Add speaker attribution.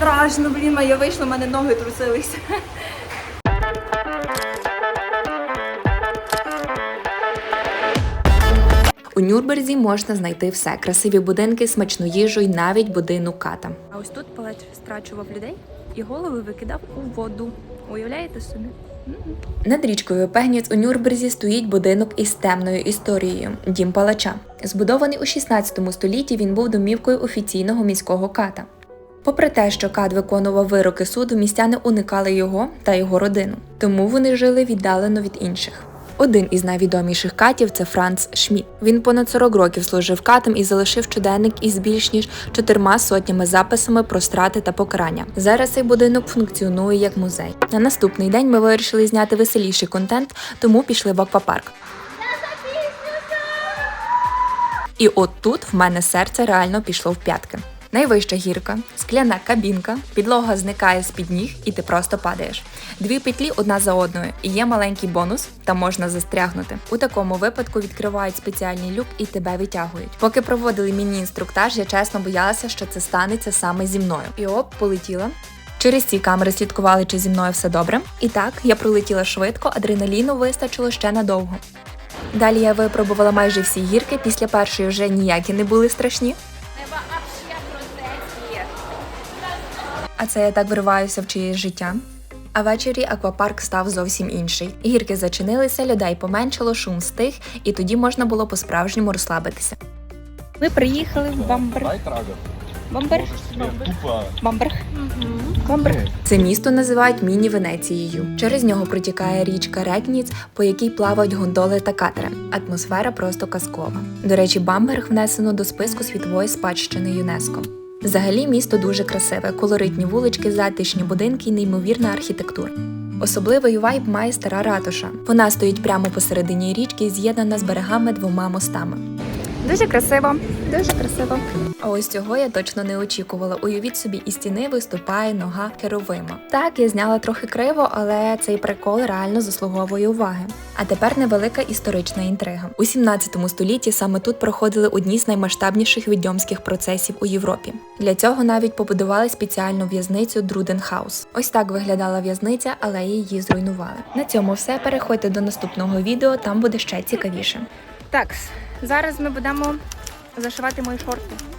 Speaker 1: страшно, блін, я вийшла, в мене ноги трусилися.
Speaker 2: У Нюрнберзі можна знайти все: красиві будинки, смачну їжу і навіть будинок ката.
Speaker 1: А ось тут палач страчував людей і голови викидав у воду. Уявляєте собі?
Speaker 2: Над річкою Пегніц у Нюрнберзі стоїть будинок із темною історією дім палача. Збудований у 16 столітті, він був домівкою офіційного міського ката. Попри те, що кат виконував вироки суду, містяни уникали його та його родину, тому вони жили віддалено від інших. Один із найвідоміших катів це Франц Шмідт. Він понад 40 років служив катом і залишив щоденник із більш ніж чотирма сотнями записами про страти та покарання. Зараз цей будинок функціонує як музей. На наступний день ми вирішили зняти веселіший контент, тому пішли в аквапарк. І от тут в мене серце реально пішло в п'ятки. Найвища гірка, скляна кабінка, підлога зникає з під ніг, і ти просто падаєш. Дві петлі одна за одною, і є маленький бонус, та можна застрягнути. У такому випадку відкривають спеціальний люк і тебе витягують. Поки проводили міні-інструктаж, я чесно боялася, що це станеться саме зі мною. І оп, полетіла. Через ці камери слідкували, чи зі мною все добре. І так, я пролетіла швидко, адреналіну вистачило ще надовго. Далі я випробувала майже всі гірки, після першої вже ніякі не були страшні. А це я так вириваюся в чиєсь життя. А ввечері аквапарк став зовсім інший. Гірки зачинилися, людей поменшало, шум стих, і тоді можна було по-справжньому розслабитися.
Speaker 1: Ми приїхали в Бамбер.
Speaker 3: Байтрагер.
Speaker 1: Бамбер?
Speaker 3: Можеш себе
Speaker 1: Бамберг. Бамберг.
Speaker 2: Це місто називають міні-Венецією. Через нього протікає річка Рекніц, по якій плавають гондоли та катери. Атмосфера просто казкова. До речі, Бамберг внесено до списку світової спадщини ЮНЕСКО. Взагалі місто дуже красиве, колоритні вулички, затишні будинки і неймовірна архітектура. Особливий вайб має стара ратуша. Вона стоїть прямо посередині річки з'єднана з берегами двома мостами.
Speaker 1: Дуже красиво. Дуже красиво.
Speaker 2: А ось цього я точно не очікувала. Уявіть собі, із стіни виступає нога Херовима. Так, я зняла трохи криво, але цей прикол реально заслуговує уваги. А тепер невелика історична інтрига. У 17 столітті саме тут проходили одні з наймасштабніших відьомських процесів у Європі. Для цього навіть побудували спеціальну в'язницю Друденхаус. Ось так виглядала в'язниця, але її зруйнували. На цьому все. Переходьте до наступного відео, там буде ще цікавіше.
Speaker 1: Так, зараз ми будемо зашивати мої шорти.